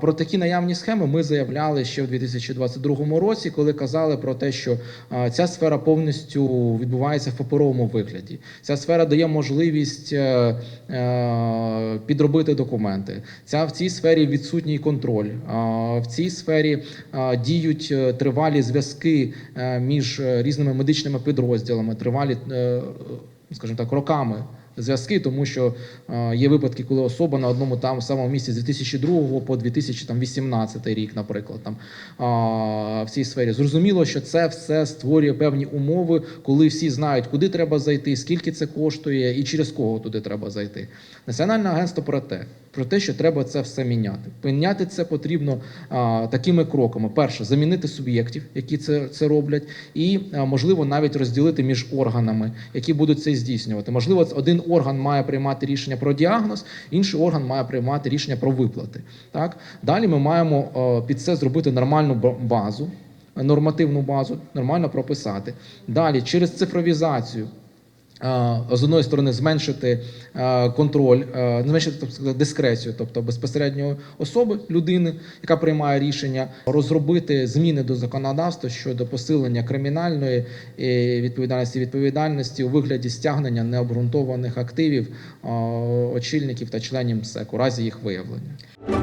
Про такі наявні схеми ми заявляли ще в 2022 році, коли казали про те, що ця сфера повністю відбувається в паперовому вигляді. Ця сфера дає можливість е, е, підробити документи. Ця в цій сфері відсутній контроль. В цій сфері діють е, тривалі зв'язки між різними медичними підрозділами, тривалі, скажімо так, роками зв'язки, тому що е, є випадки, коли особа на одному там самому місці з 2002 по 2018 рік, наприклад, там в цій сфері зрозуміло, що це все створює певні умови, коли всі знають, куди треба зайти, скільки це коштує і через кого туди треба зайти. Національне агентство про те, про те, що треба це все міняти. Міняти це потрібно а, такими кроками: перше, замінити суб'єктів, які це, це роблять, і а, можливо навіть розділити між органами, які будуть це здійснювати. Можливо, один орган має приймати рішення про діагноз, інший орган має приймати рішення про виплати. Так далі ми маємо о, під це зробити нормальну базу, нормативну базу, нормально прописати. Далі через цифровізацію. З одної сторони, зменшити контроль, зменшити сказати, дискрецію, тобто безпосередньо особи людини, яка приймає рішення, розробити зміни до законодавства щодо посилення кримінальної е, відповідальності відповідальності у вигляді стягнення необґрунтованих активів очільників та членів МСЕК у разі їх виявлення.